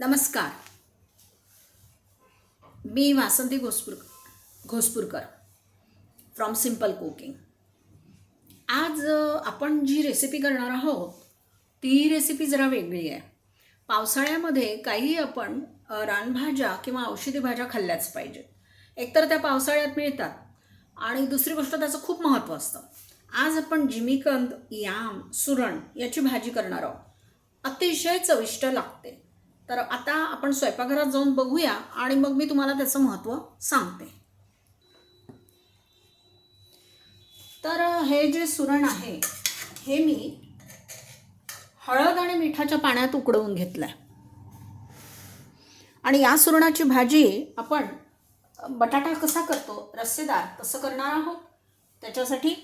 नमस्कार. मी Vasanti Ghospur Ghospurkar from simple cooking आज आपण जी रेसिपी करणार आहोत ती रेसिपी जरा वेगळी आहे. पावसाळ्यामध्ये काही आपण रानभाज्या किंवा औषधी भाज्या खाल्ल्याच पाहिजेत. एकतर त्या पावसाळ्यात मिळतात आणि दुसरी गोष्ट त्याचं खूप महत्त्व असतं. आज आपण जिमीकंद याम सुरण याची भाजी करणार आहोत. अतिशय चविष्ट लागते. तर आता आपण स्वयंपाकघरात जाऊन बघूया आणि मग मी तुम्हाला त्याचं महत्त्व सांगते. तर हे जे सुरण आहे हे मी हळद आणि मिठाच्या पाण्यात उकडवून घेतलं आहे आणि या सुरणाची भाजी आपण बटाटा कसा करतो रस्सेदार तसं करणार आहोत. त्याच्यासाठी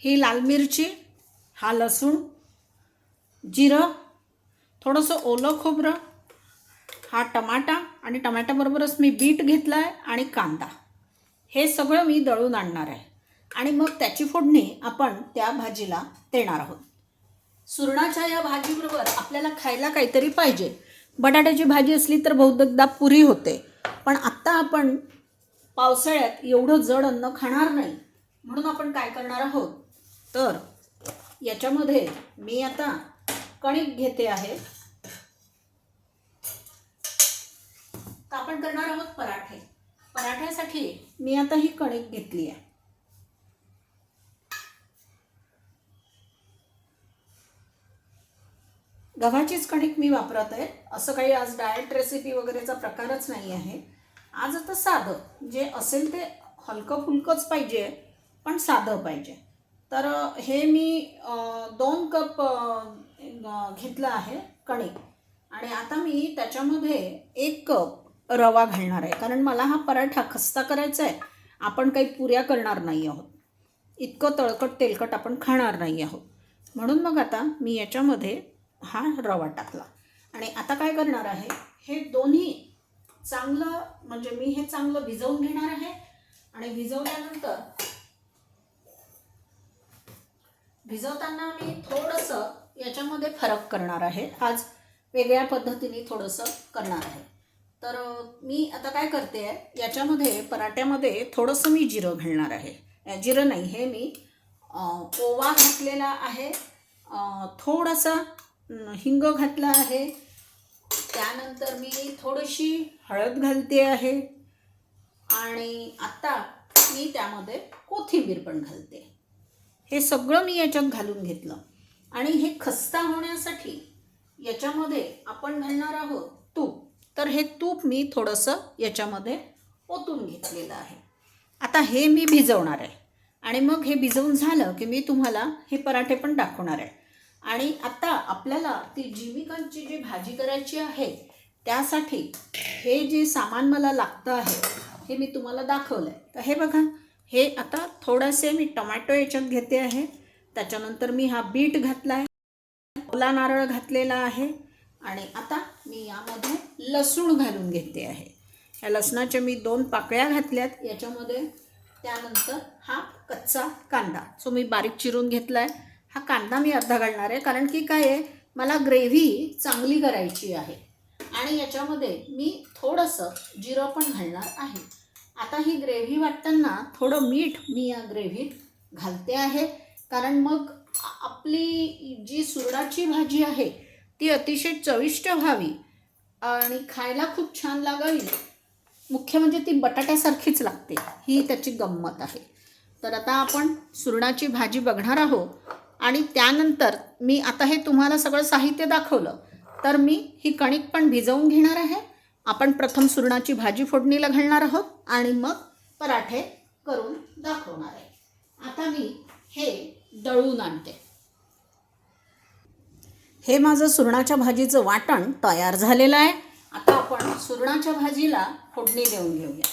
ही लाल मिरची हा लसूण जिरं थोडंसं ओलं खोबरं हा टमाटा आणि टमाट्याबरोबरच मी बीट घेतला आहे आणि कांदा. हे सगळं मी दळून आणणार आहे. आणि मग त्याची फोडणी आपण त्या भाजीला देणार आहोत. सुरणाच्या या भाजीबरोबर आपल्याला खायला काहीतरी पाहिजे. बटाट्याची भाजी असली तर बहुतेकदा पुरी होते. पण आत्ता आपण पावसाळ्यात एवढं जड अन्न खाणार नाही. म्हणून आपण काय करणार आहोत? तर याच्यामध्ये मी आता कणिक घेते आहे. तर आपण करणार आहोत पराठे. पराठ्यासाठी मी आता ही कणिक घेतली आहे. गव्हाचीच कणिक मी वापरत आहे. असं काही आज डाएट रेसिपी वगैरेचा प्रकारच नाही आहे. आज आता साधं. जे असेल ते हलकं फुलकंच पाहिजे पण साधं पाहिजे. तर हे मी दोन कप घेतलं आहे कणिक आणि आता मी त्याच्यामध्ये एक कप रवा घालणार आहे. कारण मला हा पराठा खस्ता करायचा आहे. आपण काही पुऱ्या करणार नाही आहोत. इतकं तळकट तेलकट आपण खाणार नाही आहोत. म्हणून मग आता मी याच्यामध्ये हा रवा टाकला. आणि आता काय करणार आहे? हे दोन्ही चांगलं म्हणजे मी हे चांगलं भिजवून घेणार आहे. आणि भिजवल्यानंतर भिजवताना मी थोडंसं याच्यामध्ये फरक करणार आहे. आज वेगळ्या पद्धतीने थोडंसं करणार आहे. तर मी आता काय करते आहे याच्यामध्ये पराठ्यामध्ये थोडंसं मी जिरं घालणार आहे. जिरं नाही हे मी ओवा घातलेला आहे. थोडासा हिंग घातला आहे. त्यानंतर मी थोडीशी हळद घालते आहे. आणि आत्ता मी त्यामध्ये कोथिंबीर पण घालते. हे सगळं मी याच्यात घालून घेतलं. आणि हे खस्ता होण्यासाठी याच्यामध्ये आपण घालणार आहोत तूप. तर हे तूप मी थोडंसं याच्यामध्ये ओतून घेतलेलं आहे. आता हे मी भिजवणार आहे. आणि मग हे भिजवून झालं की मी तुम्हाला हे पराठे पण दाखवणार आहे. आणि आता आपल्याला ती जीविकांची जी भाजी करायची आहे त्यासाठी हे जे सामान मला लागतं आहे हे मी तुम्हाला दाखवलं आहे तर हे बघा हे आता थोडेसे मी टोमॅटो याच्यात घेते आहे. त्याच्यानंतर मी हा बीट घातला आहे. ओला नारळ घातलेला आहे. आणि आता मी यामध्ये लसूण घालून घेते आहे. या लसणाच्या मी दोन पाकळ्या घातल्यात. याच्यामध्ये त्यानंतर हा कच्चा कांदा. सो मी बारीक चिरून घेतला आहे हा कांदा मी अर्धा घालणार आहे. कारण की काय आहे? मला ग्रेव्ही चांगली करायची आहे. आणि याच्यामध्ये मी थोडंसं जिरं पण घालणार आहे. आता ही ग्रेव्ही वाटताना थोडं मीठ मी या ग्रेव्हीत घालते आहे. कारण मग आपली जी सुरडाची भाजी आहे ती अतिशय चविष्ट व्हावी. आणि खायला खूप छान लागावी. मुख्य म्हणजे ती बटाट्यासारखीच लागते. ही त्याची गंमत आहे. तर आता आपण सुरणाची भाजी बघणार आहोत. आणि त्यानंतर मी आता हे तुम्हाला सगळं साहित्य दाखवलं. तर मी ही कणिक पण भिजवून घेणार आहे. आपण प्रथम सुरणाची भाजी फोडणीला घालणार आहोत. आणि मग पराठे करून दाखवणार आहे. आता मी हे दळून आणते. हे माझं सुरणाच्या भाजीचं वाटण तयार झालेलं आहे. आता आपण सुरणाच्या भाजीला फोडणी देऊन घेऊया.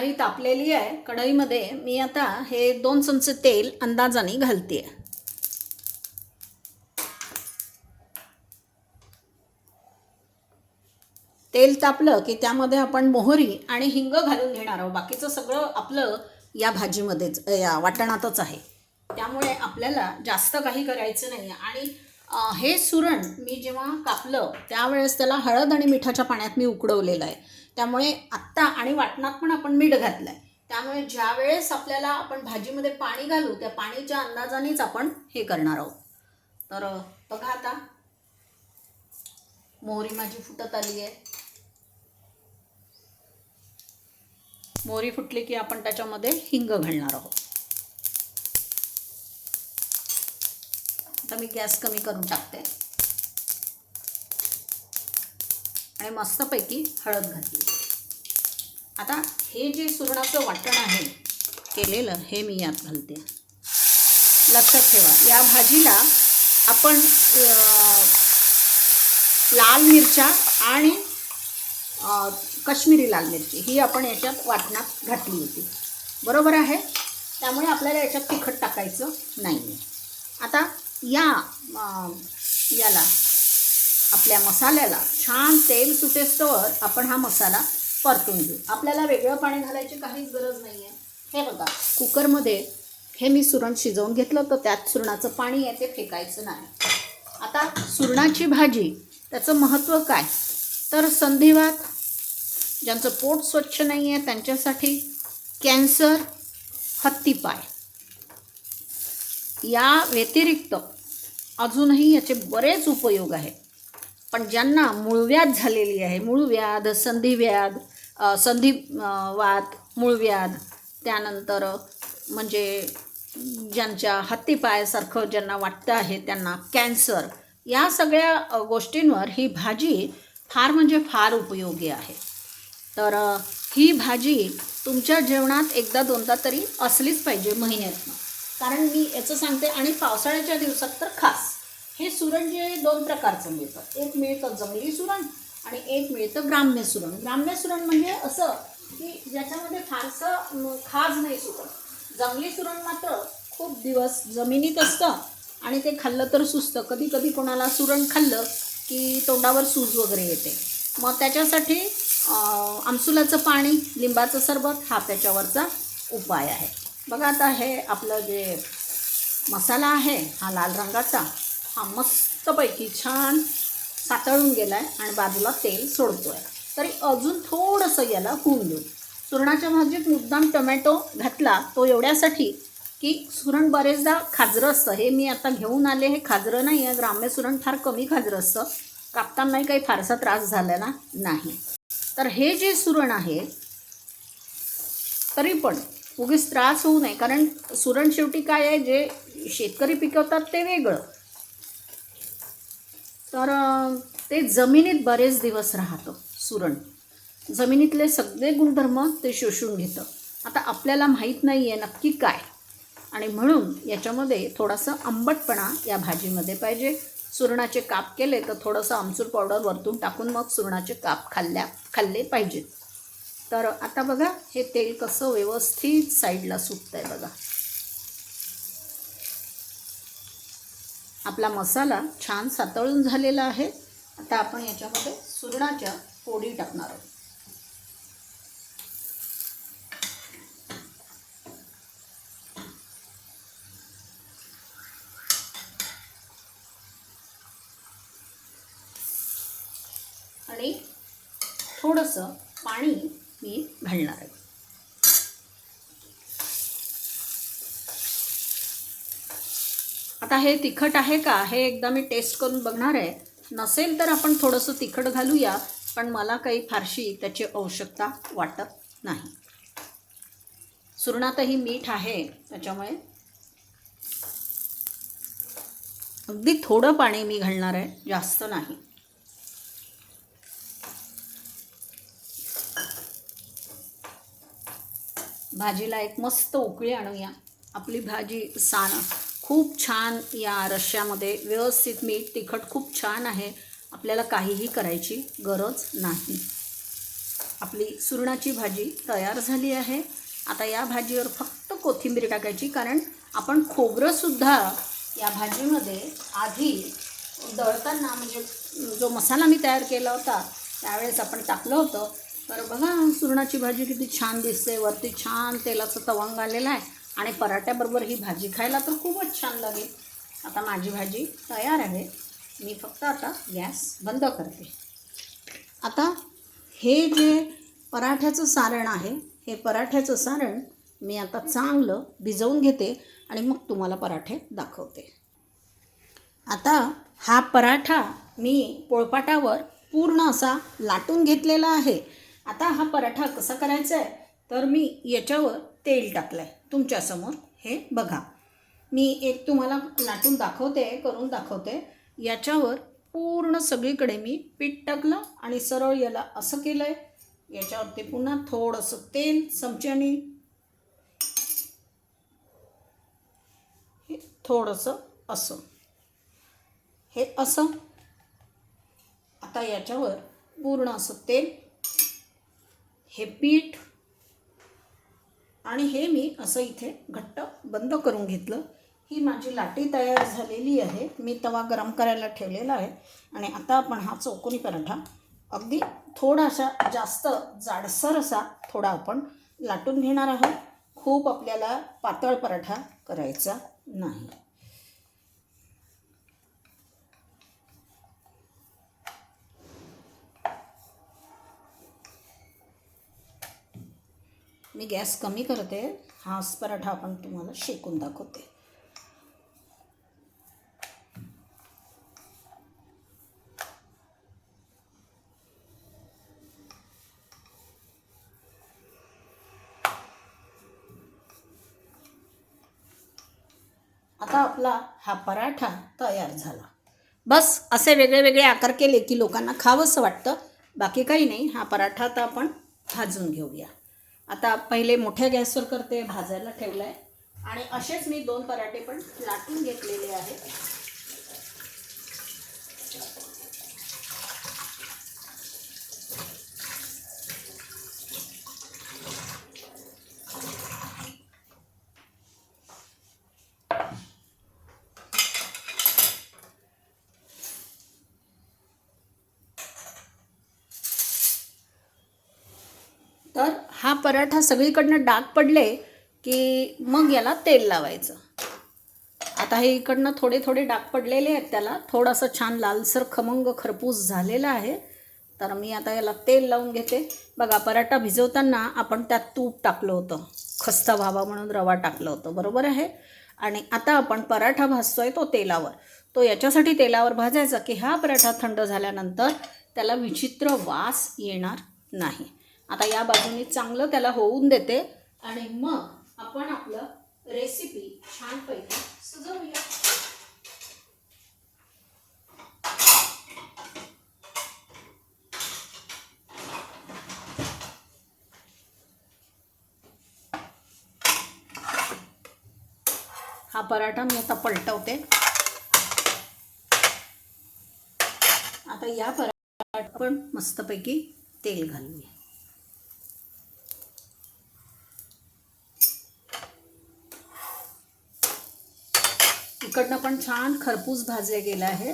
कढई तापलेली आहे. कढईमध्ये मी आता हे दोन चमचे तेल अंदाजाने घालते तेल तापलं की त्यामध्ये आपण मोहरी आणि हिंग घालून घेणार आहोत. बाकीचं सगळं आपलं या भाजीमध्येच या वाटणातच आहे. त्यामुळे आपल्याला जास्त काही करायचं नाही. आणि हे सुरण मी जेव्हा कापलं त्यावेळेस त्याला हळद आणि मिठाच्या पाण्यात मी उकडवलेलं आहे. त्यामुळे आत्ता आणि वाटणात पण आपण मीठ घातलं आहे त्यामुळे ज्या वेळेस आपल्याला आपण भाजीमध्ये पाणी घालू त्या पाणीच्या अंदाजानेच आपण हे करणार आहोत. तर बघा आता. मोहरी माझी फुटत आली आहे. मोहरी फुटली की आपण त्याच्यामध्ये हिंग घालणार आहोत. आता मी गॅस कमी करून टाकते. आणि मस्तपैकी हळद घातली. आता हे जे सुरणाचं वाटण आहे केलेलं हे मी यात घालते. लक्षात ठेवा या भाजीला आपण लाल मिरच्या आणि कश्मीरी लाल मिरची ही आपण याच्यात वाटणात घातली होती. बरोबर आहे? त्यामुळे आपल्याला याच्यात तिखट टाकायचं नाही आहे आता या याला आपल्या मसाल्याला छान तेल सुटेस्तवर आपण हा मसाला परतून घेऊ. आपल्याला वेगळं पाणी घालायची काहीच गरज नाही आहे हे बघा कुकरमध्ये हे मी सुरण शिजवून घेतलं तर त्यात सुरणाचं पाणी आहे ते फेकायचं नाही. आता सुरणाची भाजी त्याचं महत्त्व काय? तर संधिवात ज्यांचं पोट स्वच्छ नाही आहे त्यांच्यासाठी कॅन्सर हत्तीपाय या व्यतिरिक्त अजूनही याचे बरेच उपयोग आहेत. पण ज्यांना मूळव्याध झालेली आहे मूळव्याध संधिव्याध संधी वात मूळव्याध त्यानंतर म्हणजे ज्यांच्या हत्तीपायासारखं ज्यांना वाटतं आहे त्यांना कॅन्सर या सगळ्या गोष्टींवर ही भाजी फार म्हणजे फार उपयोगी आहे. तर ही भाजी तुमच्या जेवणात एकदा दोनदा तरी असलीच पाहिजे महिन्यातनं. कारण मी याचं सांगते आणि पावसाळ्याच्या दिवसात तर खास. हे सुरण जे दोन प्रकारचं मिळतं. एक मिळतं जंगली सुरण आणि एक मिळतं ग्राम्य सुरण ग्राम्य सुरण म्हणजे असं की ज्याच्यामध्ये फारसं खाज नाही सुरण जंगली सुरण मात्र खूप दिवस जमिनीत असतं आणि ते खाल्लं तर सुचतं कधी कधी कोणाला सुरण खाल्लं की तोंडावर सूज वगैरे येते. मग त्याच्यासाठी आमसुलाचं पाणी लिंबाचं सरबत हा त्याच्यावरचा उपाय आहे. बघा आता हे आपलं जे मसाला आहे हा लाल रंगाचा हा मस्तपैकी छान सातळून गेला आहे आणि बाजूला तेल सोडतो आहे तरी अजून थोडंसं याला होऊन देऊ. सुरणाच्या भाजीत मुद्दाम टोमॅटो घातला तो एवढ्यासाठी की सुरण बरेचदा खाजरं असतं. हे मी आता घेऊन आले हे खाजरं नाही आहे ग्राम्य सुरण फार कमी खाजरं असतं. कापतानाही काही फारसा त्रास झालेला नाही. तर हे जे सुरण आहे तरी पण उगीच त्रास होऊ नये. कारण सुरण शेवटी काय आहे जे शेतकरी पिकवतात ते वेगळं. तर ते जमिनीत बरेच दिवस राहतं सुरण. जमिनीतले सगळे गुणधर्म ते शोषून घेतं. आता आपल्याला माहीत नाही आहे नक्की काय. आणि म्हणून याच्यामध्ये थोडासा आंबटपणा या भाजीमध्ये पाहिजे. सुरणाचे काप केले तर थोडंसं आमचूर पावडर वरतून टाकून मग सुरणाचे काप खाल्ल्या खाल्ले पाहिजेत. तर आता बघा हे तेल कसं व्यवस्थित साईडला सुटतं आहे बघा. आपला मसाला छान सातळून झालेला आहे. आता आपण याच्यामध्ये सुरणाच्या फोडी टाकणार आहोत. आणि थोडंसं पाणी मी घालणार आहे. आता हे तिखट आहे का हे एकदा मी टेस्ट करून बघणार आहे. नसेल तर आपण थोडंसं तिखट घालूया पण मला काही फारशी त्याची आवश्यकता वाटत नाही. सुरणातही मीठ आहे त्याच्यामुळे. अगदी थोडं पाणी मी घालणार आहे जास्त नाही. भाजीला एक मस्त उकळी आणूया. आपली भाजी सान खूप छान या रश्श्यामध्ये व्यवस्थित मीठ तिखट खूप छान आहे. आपल्याला काहीही करायची गरज नाही. आपली सुरणाची भाजी तयार झाली आहे. आता या भाजीवर फक्त कोथिंबीर टाकायची कारण आपण खोबरंसुद्धा या भाजीमध्ये आधी दळताना म्हणजे जो मसाला मी तयार केला होता त्यावेळेस आपण टाकलं होतं. तर बघा सुरणाची भाजी किती छान दिसते. वरती छान तेलाचं तवंग आलेलं आहे. आणि पराठ्याबरोबर ही भाजी खायला तर खूपच छान लागेल. आता माझी भाजी तयार आहे. मी फक्त आता गॅस बंद करते. आता हे जे पराठ्याचं सारण आहे हे पराठ्याचं सारण मी आता चांगलं भिजवून घेते आणि मग तुम्हाला पराठे दाखवते. आता हा पराठा मी पोळपाटावर पूर्ण असा लाटून घेतलेला आहे. आता हा पराठा कसा करायचा आहे तर मी याच्यावर तेल टाकलं आहे तुमच्यासमोर हे बघा. मी एक तुम्हाला लाटून दाखवते करून दाखवते. याच्यावर पूर्ण सगळीकडे मी पीठ टाकलं आणि सरळ याला असं केलं आहे याच्यावरती पुन्हा थोडंसं तेल चमच्याने हे थोडंसं असं. हे असं. आता याच्यावर पूर्ण असं तेल हे पीठ आणि हे मी असं इथे घट्ट बंद करून घेतलं. ही माझी लाटी तयार झालेली आहे. मी तवा गरम करायला ठेवलेला आहे. आणि आता आपण हा चौकोनी पराठा अगदी थोडासा जास्त जाडसर असा थोडा आपण लाटून घेणार आहोत. खूप आपल्याला पातळ पराठा करायचा नाही. मी गॅस कमी करते. हाच पराठा आपण तुम्हाला शेकून दाखवते. आता आपला हा पराठा तयार झाला. बस असे वेगळे वेगळे आकार केले की लोकांना खावंसं वाटतं. बाकी काही नाही हा पराठा आता आपण भाजून घेऊया. आता पहिले मोठ्या गॅसवर करते भाजायला ठेवलं आहे आणि असेच मी दोन पराठे पण लाटून घेतलेले आहेत तर हा पराठा सगळीकडनं डाग पडले की मग याला तेल लावायचं. आता हे इकडनं थोडे थोडे डाग पडलेले आहेत त्याला. थोडंसं छान लालसर खमंग खरपूस झालेला आहे. तर मी आता याला तेल लावून घेते. बघा पराठा भिजवताना आपण त्यात तूप टाकलं होतं. खस्ता व्हावा म्हणून रवा टाकलं होतं. बरोबर आहे? आणि आता आपण पराठा भाजतोय तो तेलावर. तो याच्यासाठी तेलावर भाजायचा की हा पराठा थंड झाल्यानंतर त्याला विचित्र वास येणार नाही. आता या बाजूने चांगलं त्याला होऊन देते. आणि मग आपण आपलं रेसिपी छानपैकी सजवूया हा पराठा मी आता पलटवते. आता या पराठा आपण मस्तपैकी तेल घालूया. इकडनं पण छान खरपूस भाजले गेला आहे.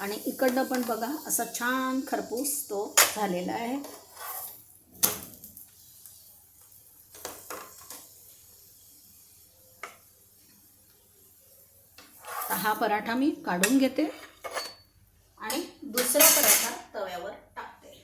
आणि इकडनं पण बघा असा छान खरपूस तो झालेला आहे. हा पराठा मी काढून घेते. आणि दुसरा पराठा तव्यावर टाकते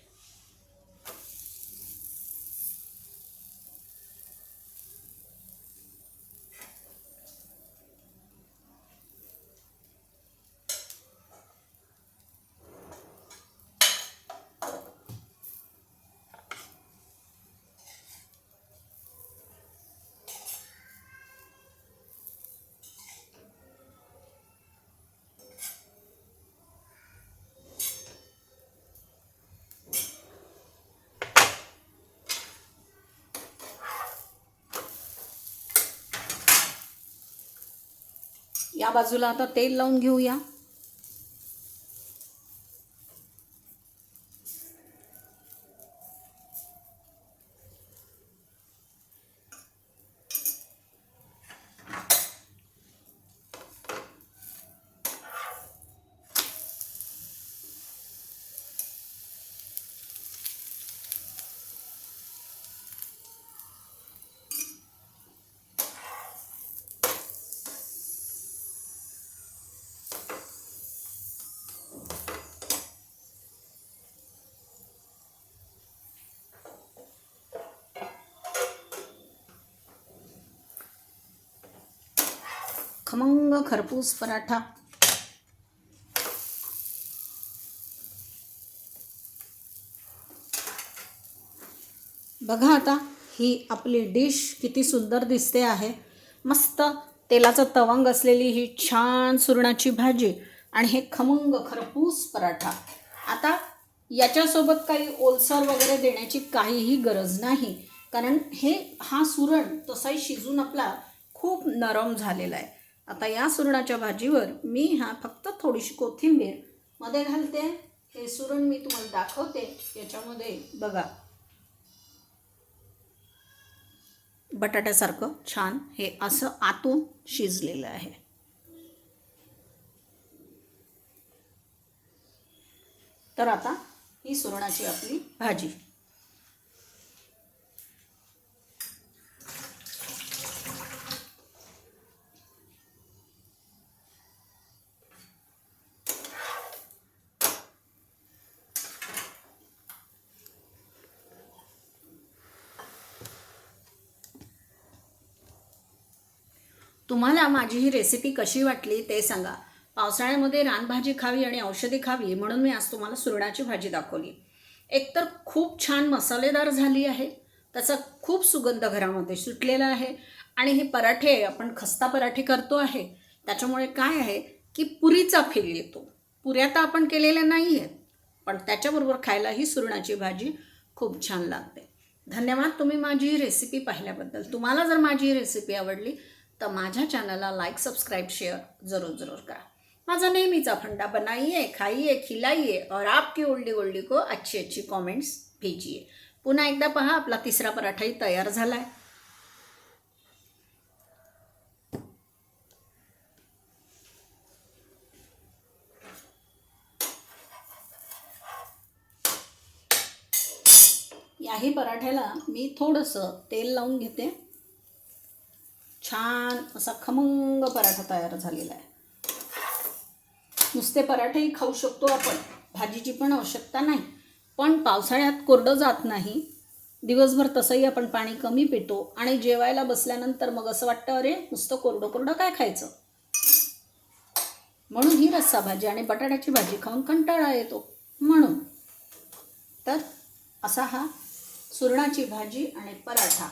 या बाजूला आता तेल लावून घेऊया. खमंग खरपूस पराठा. बघा आता ही आपली डिश किती सुंदर दिसते आहे. मस्त तेलाचा तवंग असलेली ही छान सुरणाची भाजी आणि हे खमंग खरपूस पराठा. आता याच्यासोबत काही ओलसर वगैरे देण्याची काहीही गरज नाही कारण हे हा सुरण तसाही शिजून आपला खूप नरम झालेला आहे. आता या सुरणाच्या भाजीवर मी हा फक्त थोडीशी कोथिंबीर. मध्ये घालते. हे सुरण मी तुम्हाला दाखवते. याच्यामध्ये बघा. बटाट्यासारखं छान हे असं आतून शिजलेलं आहे. तर आता ही सुरणाची आपली भाजी. तुम्हाला माझी ही रेसिपी कशी वाटली ते सांगा. पावसाळ्यामध्ये रानभाजी खावी आणि औषधी खावी म्हणून मी आज तुम्हाला सुरणाची भाजी दाखवली. एकतर खूप छान मसालेदार झाली आहे त्याचा खूप सुगंध घरामध्ये सुटलेला आहे आणि हे पराठे आपण खस्ता पराठे करतो आहे त्याच्यामुळे काय आहे की पुरीचा फील येतो. पुऱ्या तर आपण केलेल्या नाही आहेत पण त्याच्याबरोबर खायला ही सुरणाची भाजी खूप छान लागते. धन्यवाद तुम्ही माझी रेसिपी पाहिल्याबद्दल. तुम्हाला जर माझी ही रेसिपी आवडली तर माझ्या चॅनलला लाईक सबस्क्राईब शेअर जरूर जरूर करा. माझा नेहमीचा फंडा बनाइए खाइए खिलाइए और आपकी ओल्डी गोल्डी को अच्छी अच्छी कॉमेंट्स भेजिए पुन्हा एकदा पहा आपला तिसरा पराठाही तयार झाला आहे याही पराठ्याला मी थोडंसं तेल लावून घेते. छान असा खमंग पराठा तयार झालेला आहे. नुसते पराठेही खाऊ शकतो आपण. भाजीची पण आवश्यकता नाही. पण पावसाळ्यात कोरडं जात नाही. दिवसभर तसंही आपण पाणी कमी पितो आणि जेवायला बसल्यानंतर मग असं वाटतं अरे नुसतं कोरडं कोरडं काय खायचं? म्हणून ही रस्सा भाजी आणि बटाट्याची भाजी खाऊन कंटाळा येतो. म्हणून. तर असा हा सुरणाची भाजी आणि पराठा.